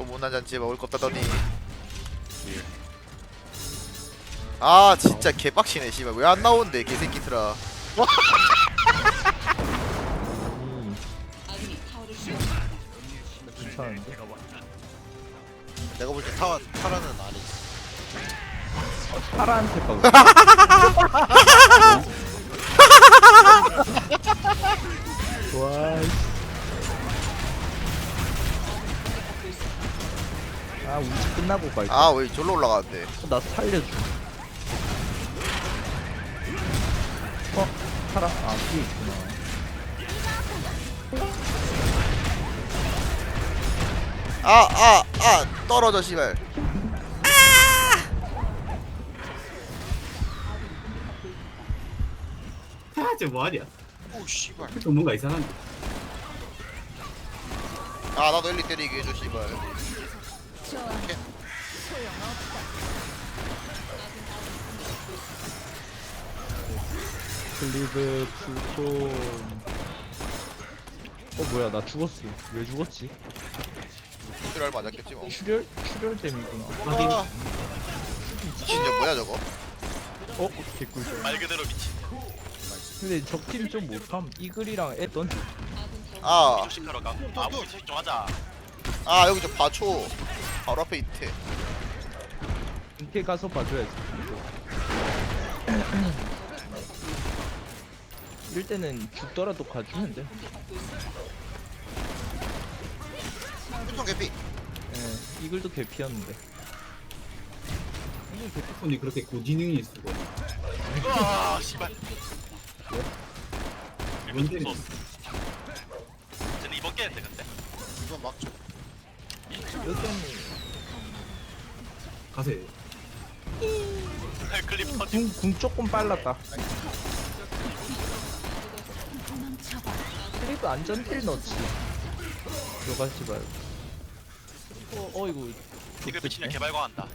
소문난 잔치에 먹을 것 같다더니 아 진짜 개빡치네 씨발 왜 안 나오는데 개새끼들아 괜찮은데? 내가 볼 때 타라는 안에 있어. 파란색 거. 와. 씨. 아 우지 끝나고 갈게. 아왜 절로 올라가는데 나 살려줘. 어? 파라? 아 뒤에 있구나. 아 아 아 떨어져 씨발 아, 쟤 뭐하냐? 오 씨발. 좀 뭔가 이상한데. 아 나도 엘리 때리게 해줘 씨발 클리브 풀톤. 어 뭐야 나 죽었어. 왜 죽었지? 출혈 맞았겠지 뭐 출혈 출혈잼이구나. 확인. 아, 미친년 뭐야 저거 어 개꿀잼. 말 그대로 미친 근데 적팀 좀 못함. 이글이랑 애 던져. 아 조심하러 가 아무 뭐좀 하자 아 여기 저 바초 바로 앞에 있대 이렇게 가서 봐줘야지. 이럴 때는 죽더라도 가주면 돼. 휴통 개피. 예, 이글도 개피였는데. 폰이 그렇게 고지능일 수가. 으아 씨발 때는 또 쟤는 이번 깨는데 근데 이건 막죠. 여전히 가세. 클립 터지 궁, 궁 조금 빨랐다. 클리브 안전필 넣지. 들어가지 말고. 어, 어이구. 이글 미친년 개발광한다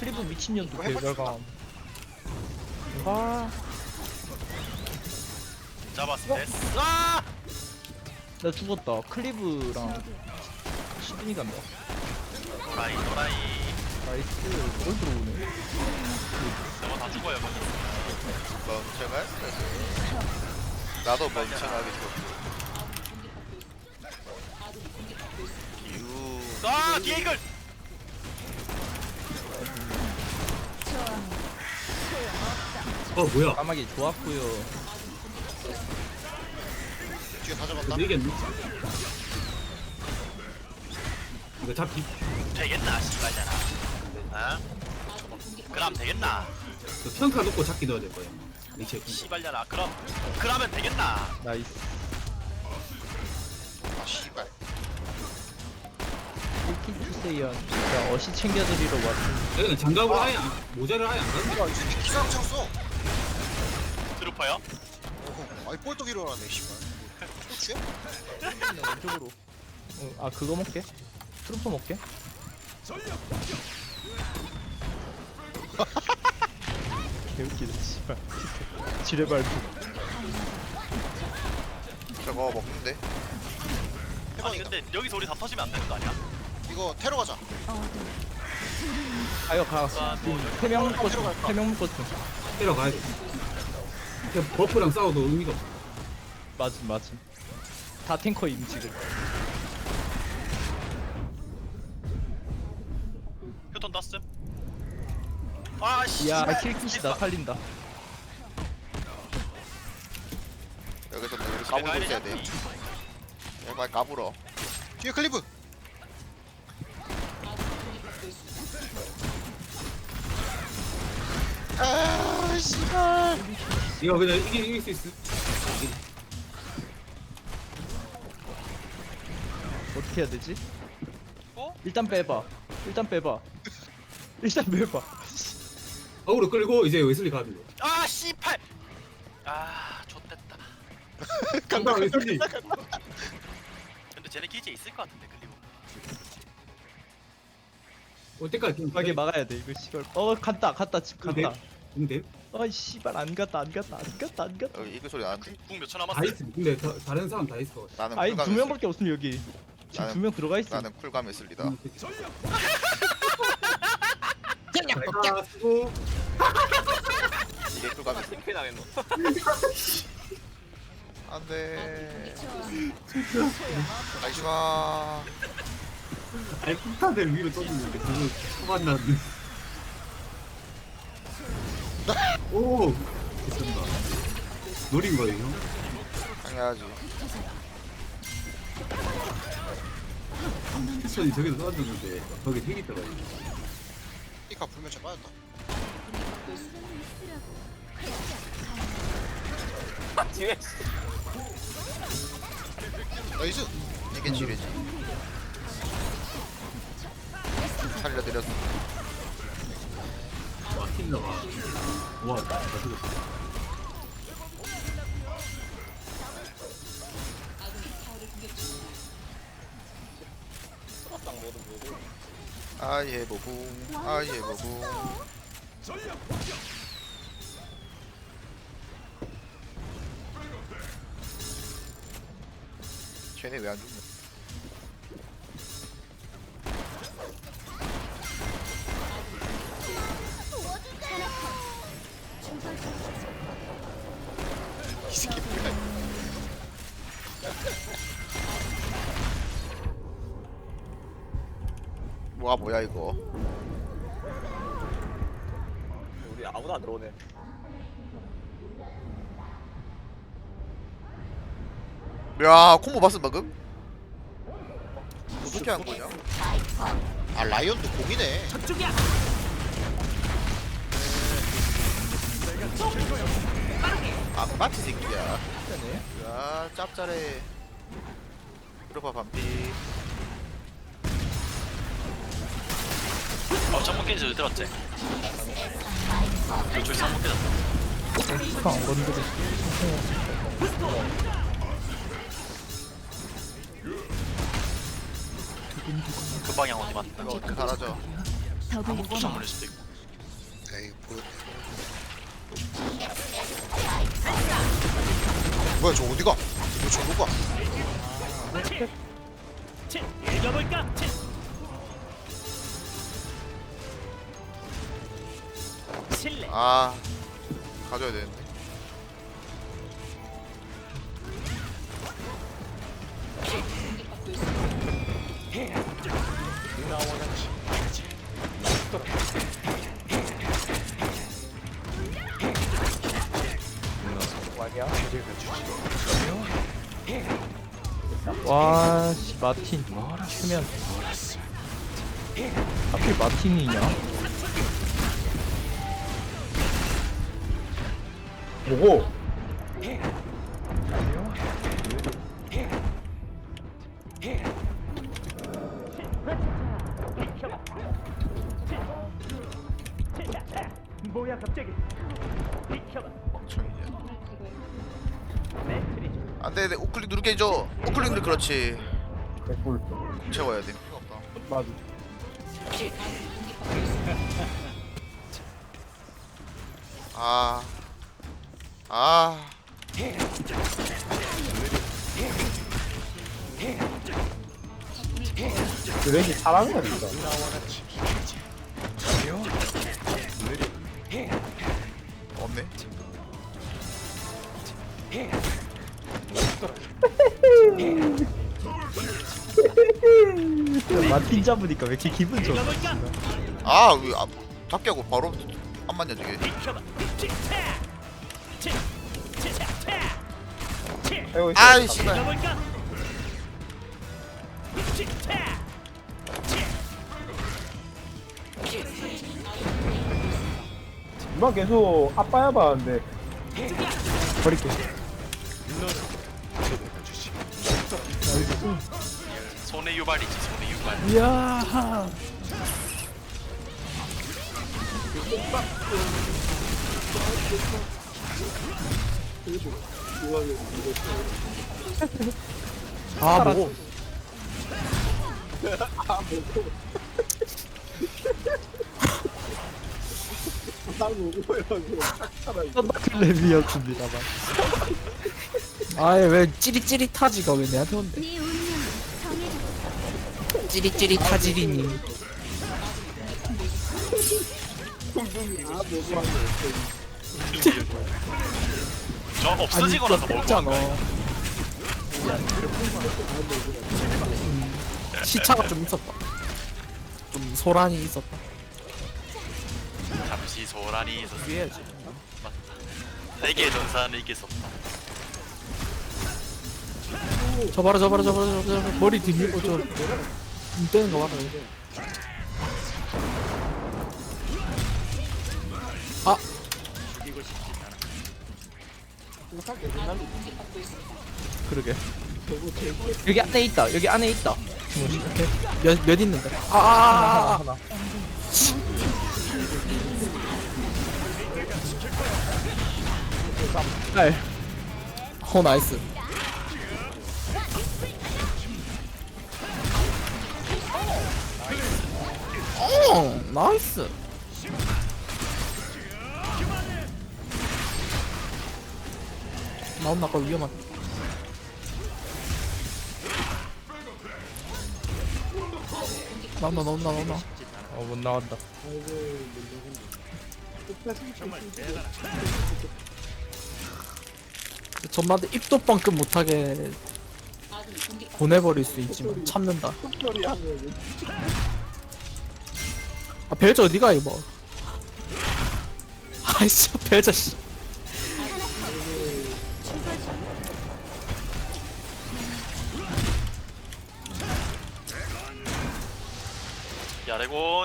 클리브 미친년도 이거 해볼 개발감. 아, 잡았어 됐어 아! 나 죽었다. 클리브랑 시드니 간다. 도라이 도라이 나이스. 뭘 들어오네. 저거 다 죽어요 거기 멍청할 나도 멍청하게 죽었고 유아 뒤에 이글 어 뭐야? 까마귀 좋았고요. 뒤에 다 잡았다. 내 이겼네. 이거 잡기. 되겠나 씨발잖아 아? 그럼 되겠나 그 평타 놓고 잡기 넣어야 될 거야. 이 새끼. 씨발잖아 그럼 그러면 되겠나 나이스. 아 씨발. 이렇게 주세요. 진짜 어시 챙겨드리러 왔습니다. 내가 장갑을 아예 안, 모자를 아예 안 갔네. 야, 이 새끼 기상 쳤어. 트루퍼요? 어, 아니 뻘떡 일어나네 씨발. 또 취해? 왼쪽으로. 어, 아 그거 먹게? 트루퍼 먹게? 개웃기네 씨발 지뢰발표 저거 먹는데 아니. 근데 여기서 우리 다 터지면 안 되는 거 아니야? 이거 테러 가자. 아여 가 아, 뭐 여기 세명 묶었어 세명 묶었어 때려 가야 돼. 그냥 버프랑 싸워도 의미가 없어. 맞음 맞음 다 탱커임 지금 이야 킬킷이 나 살린다 여기서 내가 까불고 있어야 돼 제발 까불어 뒤에 클리브. 아 씨발. 이거 그냥 이기, 이길 수 있어. 어떻게 해야 되지? 어? 일단 빼봐 일단 빼봐 일단 빼봐 어그로 끌고 이제 웨슬리 가야 아 씨팔! 아 좆됐다. 간다 웨슬리. 근데 쟤네 기지에 있을 것 같은데 클리브 올 때까지 좀 급하게 막아야 돼 이거 씨발. 어 갔다 갔다 집 근데? 갔다. 근데? 어 씨발 안 갔다 안 갔다 안 갔다 안 갔다. 여기 이글 소리 나는데 궁몇초다 남았어? 있어. 근데 다, 다른 사람 다 있어. 나는 아니. 두 명밖에 없으면 여기 지금 나는- 두 명 들어가 있어. 나는 쿨감에 쓸리다. 내가 쓰고 이게 쓸 핑크 당했노. 안돼 가지마 아니 폭탄을 위로 떴는데 그거 초반 났는데. 오! 괜찮다. 노린 거예요? 당연하지. 피천이 저기서 떨어졌는데 거기 핵이 있더라고 피카 불면체 빠졌다 뒤에. 나이스. 이게 지뢰지. 살려드렸어 와 힐러가 와다 죽었어 아예 보붕 아예 보 붕 쟤네 왜 안 죽냐? 이 새끼 뭐야? 와 뭐야 이거 우리 아무도 안 들어오네. 야 콤보 봤어 방금? 어떻게 한 거냐? 아 라이언도 공이네 아 마치 새끼야 야 짭짤해 그러봐 반피 어, 창문 깨지 들었지? 창문 깨졌다. 스카 안 건드려. 그 방향 어디 맞다. 이거 어떻게 사라져 아무것도 창문일 수도 있고. 에이 보여 뭐야 저 어디가 저저 누가 아 가져야 되는데 와, 씨, 마틴. 추면. 하필 마틴이냐? 뭐고? 멍청이야 안돼 내 우클릭 누르게 해줘 우클릭 누르 그렇지 개꿀. 채워야 돼 필요 없다 맞아. 아 아. 드랙이 사람이야, 진짜. 없네 마틴 잡으니까 왜 이렇게 기분 좋아? 아 왜 아, 닫게 하고 바로 안 맞냐 저게 아이 씨발 이만 계속 아빠야 봤는데 버릴게 손의 유발이지, 손의 유발. 이야. 아, 뭐. 랩이었습니다만. 아예 왜 찌릿찌릿하지가 왜 내한테 온대? 네 운명은 찌릿찌릿 타지리님 저 없어지고 나서 먹을 거 없잖아. 시차가 좀 있었다. 좀 소란이 있었다. 잠시 소란이 있었어 해야지. 내게 전사는 이길 수 없다. 저 봐라 저 봐라 저 봐라 저 봐라 머리 뒤밀고 저. 눈 떼는 거 봐라 그러게. 여기 안에 있다 여기 안에 있다. 몇, 몇 있는데? 아아아아. 하나 하나 어 나이스. 어 나이스 나온나 아까 위험한. 나온다 나온다 나온다. 어 못 나왔다. 전마다 입도 뻥끗 못하게 보내버릴 수 있지만 참는다. 아 벨저 어디가 이거? 아이씨 벨저 씨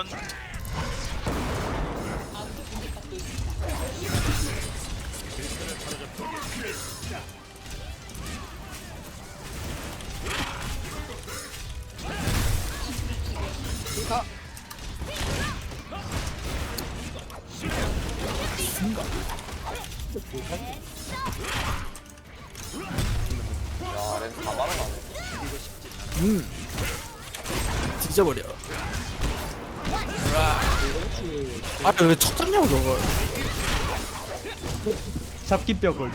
야 아왜 쳤잖냐고 저걸 잡기뼈 걸리.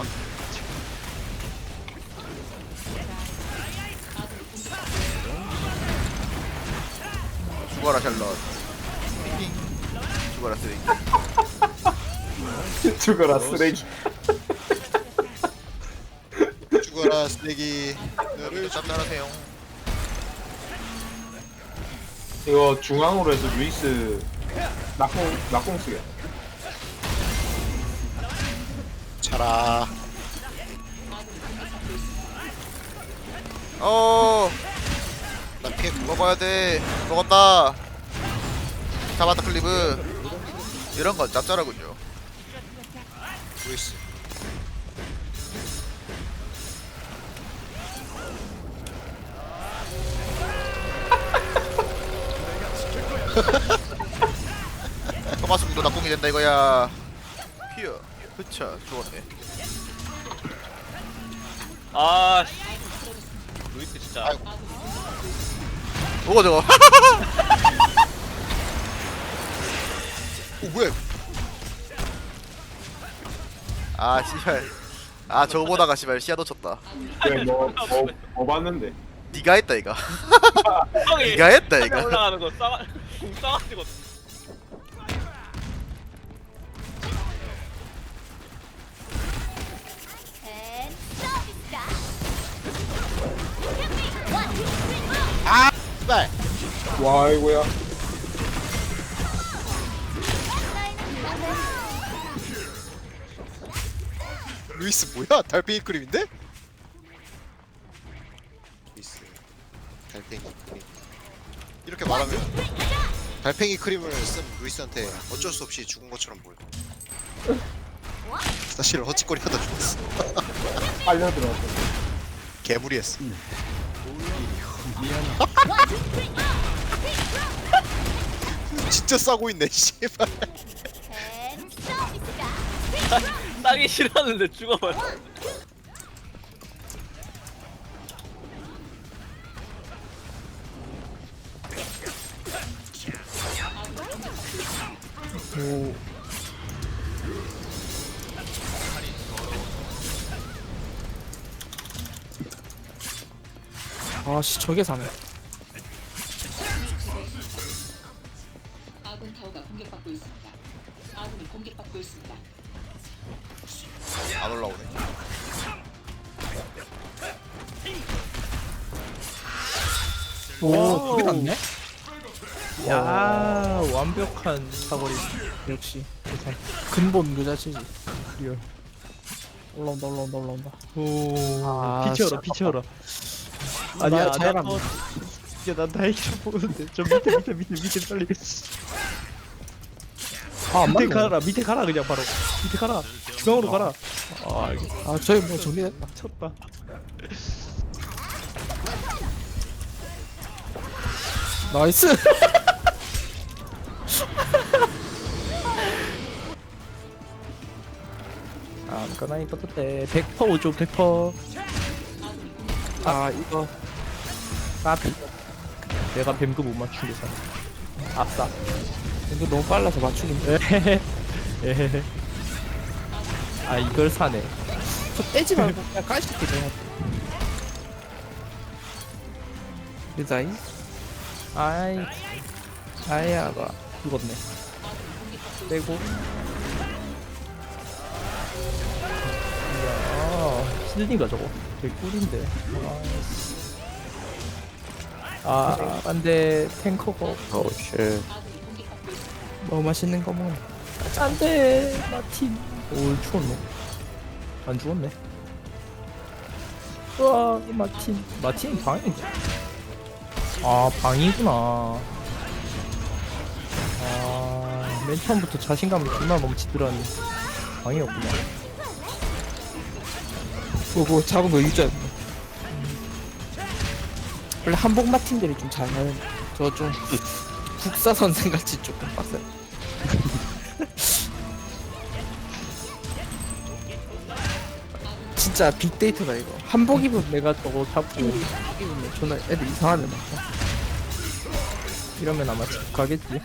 죽어라 샬럿. 띵 죽어라 쓰레기. 죽어라 쓰레기. 죽어라 쓰레기. 너를 짭짤하세요. 이거 중앙으로 해서 루이스 낙공 낙공 쓰게. 차라. 어. 나피해 먹어봐야 돼. 먹었다. 잡았다 클리브. 이런 건 짭짤하군요. 루이스 토마스 공도 낙공이 된다 이거야. 피어. 그쵸 죽었네. 아 루이스 진짜. 아이고. 뭐가 저거 오 뭐야 아 씨발. 아 저거 보다가 씨발 시야 놓쳤다. 왜뭐뭐 뭐 봤는데? 니가 했다 이거. 형이 니가 했다 이거. 올라가는 거 싸, 공 싸가지고 씨발. 와 이거야. 루이스 뭐야? 달팽이 크림인데? 루이스 달팽이 크림. 이렇게 말하면 달팽이 크림을 쓴 루이스한테 어쩔 수 없이 죽은 것처럼 보여. 사실 헛짓거리 하다 죽었어. 빨려 들어왔어. 개무리했어 진짜 싸고 있네 씨발. 싸기 싫어하는데 죽어버려 오 아씨 저게 사네 오 저게 샀네? 야 완벽한 사거리 역시 대단. 근본 그 자체지 리얼 올라온다 올라온다 올라온다 오 아, 피치어라 진짜 피치어라 아니야, 잘나안 또- 야, 난 다행히도 보는데. 저 밑에, 밑에, 밑에, 밑에 빨리. 아 안 밑에 맞네 가라, 밑에 가라, 그냥 바로. 밑에 가라. 중앙으로 가라. 아, 이거 아 저희 뭐 정리됐다 쳤다. 나이스 아, 까나이 떴대. 100% 오죠, 100%. 아 이거 까비. 내가 뱀그 못 맞춘 게 사네. 아싸. 이거 너무 빨라서 맞추긴 에헤헤. 에헤헤. 아, 이걸 사네. 저 떼지 말고 그냥 깔시게 그냥 리자인 아이, 아야가 죽었네. 빼고. 이야, 시드니가 저거. 되게 꿀인데. 아, 아, 안 돼. 탱커가 없어. 너무 맛있는 거 먹네 안 돼. 마틴. 오, 죽었네. 안 죽었네. 우와, 마틴. 마틴 방이지. 아, 방이구나. 아, 맨 처음부터 자신감이 존나 넘치더라니. 방이었구나. 그거 잡은 거 유지했네 원래 한복 마틴들이 좀 잘 하는 저좀 국사 선생 같이 조금 빡세 진짜 빅데이터다 이거 한복 입은 내가 저거 잡고 입으면 존나 애들 이상하네 막 이러면 아마 집 가겠지.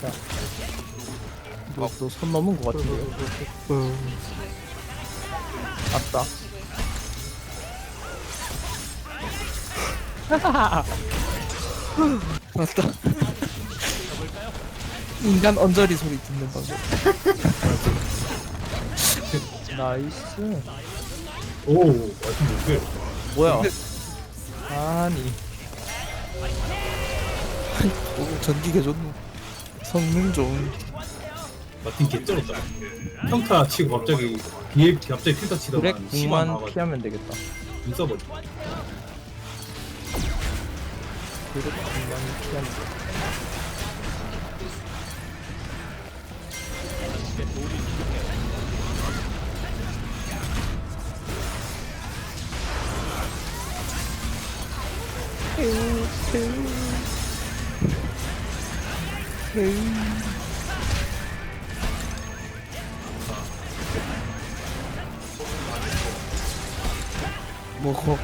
자. 너, 너선 넘은 것 같은데요? 아싸. 맞다 인간 언저리 소리 듣는 방법 나이스. 오 완전 못해 뭐야? 아니. 오 전기 개좋노 성능 좋은 마틴 개쩔었다. 평타 치고 갑자기 비에 갑자기 필터 치다가 궁만 피하면 되겠다. 눈 써버려. 그래 궁만 피하면 돼. 뭐 거,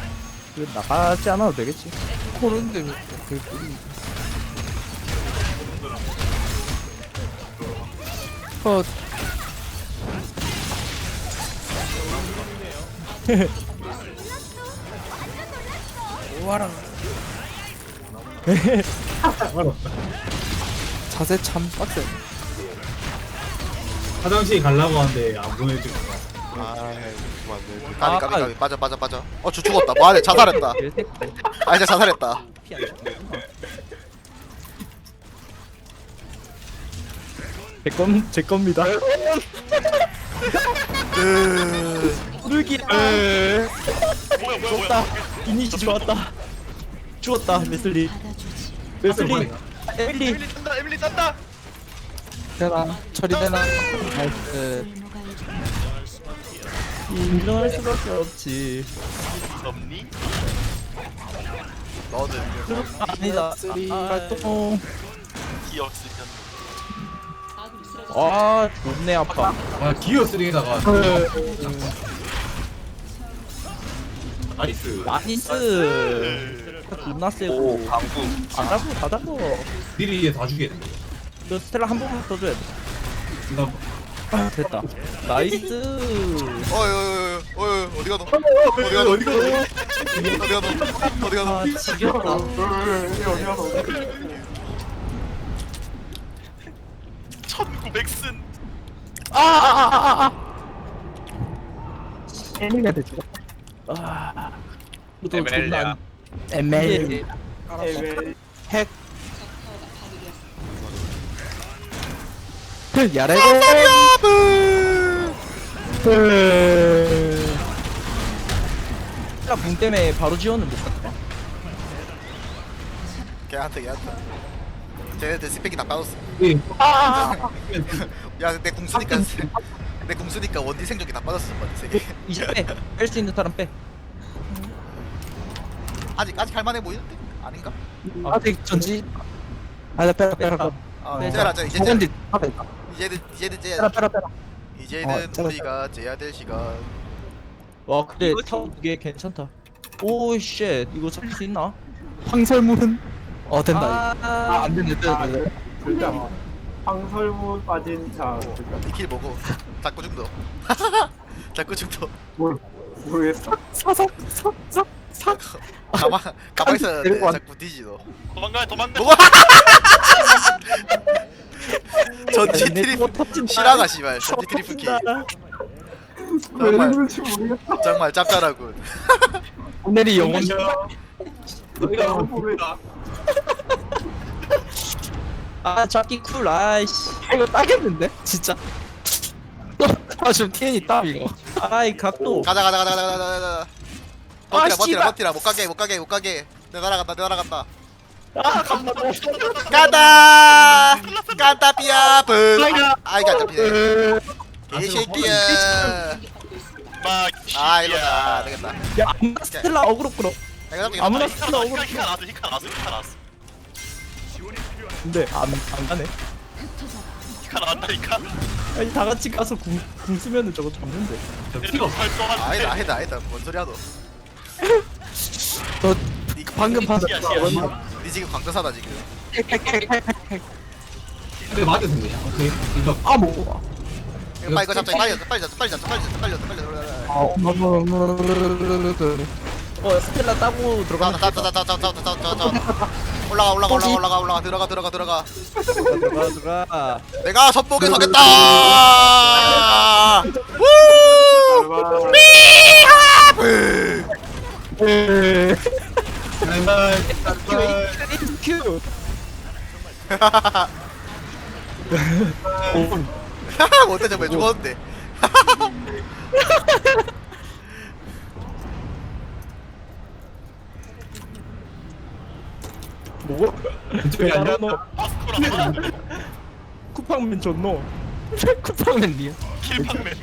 이거 나가지 않아도 되겠지. 코는데 그 뿌리 어 와라 자세 참 빡세 화장실 가려고 하는데 안 보내주고. 아 그만 까비 까비 까비 빠져 빠져 빠져 어 저 죽었다 뭐하네 자살했다 개새끼. 아 이제 자살했다 피안 죽는구나. 제 건, 제 겁니다. 부르기야. 죽었다. 이니시 좋았다. 죽었다, 레슬리. 레슬리. 에밀리. 에밀리 딴다 에밀리 딴다 되나 처리되나 나이스 인정할 수밖에 없지. 없니? 너는 아니다. 쓰리 아, 기억쓰면. 아, 좋네 아파. 아 기어 쓰레기다가. 나이스. 나이스. 존나 세고. 방구 다 잡어, 다 잡어. 미리 다 주겠네. 너 스텔라 한 번만 써줘야 돼. 나 아, 됐다. 나이스. 어이 어이 어이 어이 어디가 너 어디가 너 어디가 너 어디가 너 어디가 너 아, 지겹다. 천구 백슨 에밀리한테 죽었다. 아. 또 에멜리아. 에 멜. 핵. 야레고. 나붕 때문에 바로 지원을 못 갔다. 걔한테 걔한테 쟤네들 스펙이 다 빠졌어 예. 야 근데 궁수니까 내 궁수니까 원딜 생존기 다 빠졌어 빨리 세개 이제 빼. 뺄 수 있는 사람 빼. 아직 아직 할만해 보이는데 아닌가? 아직 전지. 아, 빼라 빼라. 아 네, 쟤라 쟤 이제 쟤 저건디 앞에 있다. 이제는 이제는 쟤 빼라 빼라 빼라. 이제는 어, 우리가 쟤야 될 시간 와 근데 이게 괜찮다. 오 쉣. 이거 살릴 수 있나? 황설무는? 어 된다. 아, 안 된다. 된다. 된다. 일단 황설무 빠진 차 이킬 보고 자꾸 중도 자꾸 중도 뭘 모르겠어. 사삭 사삭 사. 가만 가만 있어야 돼 데리고 왔- 자꾸 뒤지 너 도망가 도망가 뭐가 전지 내 트리플. 실화가 씨발 전지 트리플 킬왜 정말 그런지. 정말 짭짤하군 오늘이. 내가 모르겠다. 아 잡기 쿨 아이씨. 이거 따겠는데 진짜. 아 지금 TN이 땀 이거. 아이 각도. 가자 가자 가자 가자 가자 가자 아, 버티라 버티라 씨발. 버티라 못 가게 못 가게 못 가게 내가 날아간다 내가 날아간다 아 간다. 간다 간다 삐아브 아이 간다 삐아 개새끼야 막 아 이러다 안 되겠다 야 아무나 스텔라 어그로 끌어. 내가 아무나. 스텔라 어그로. 히카 나왔어 히카 나왔어 히카 나왔어 근데 안 안 가네. 히카 나왔다니까 아니 다 같이 가서 궁, 궁 쓰면은 저거 잡는데. 피가 없어. 아니다 아니다 아니다 뭔 소리야 너 너 니, 방금 판다. 시야, 시야, 시야. 니 지금 광전사다 지금 근데 맞았는 거야. 오케이. 이거 아 뭐. 이거 빨리 이거 잡자 빨리 잡자 빨리 잡자 빨리 잡자 빨리 잡자 빨리 잡자 빨리 잡자 아어 스텔라 따고 들어가면 잡자 잡자 잡자 잡자 잡자 잡자 올라가 올라가 올라가 올라가 올라가 들어가 들어가 들어가 들어가 들어가. 내가 선봉에 서겠다 우 삐하브 큐. 못해 저왜 죽었는데 뭐? 왼쪽이 아니야? 너 쿠팡맨 줬노. 쿠팡맨 니야. 킬팡맨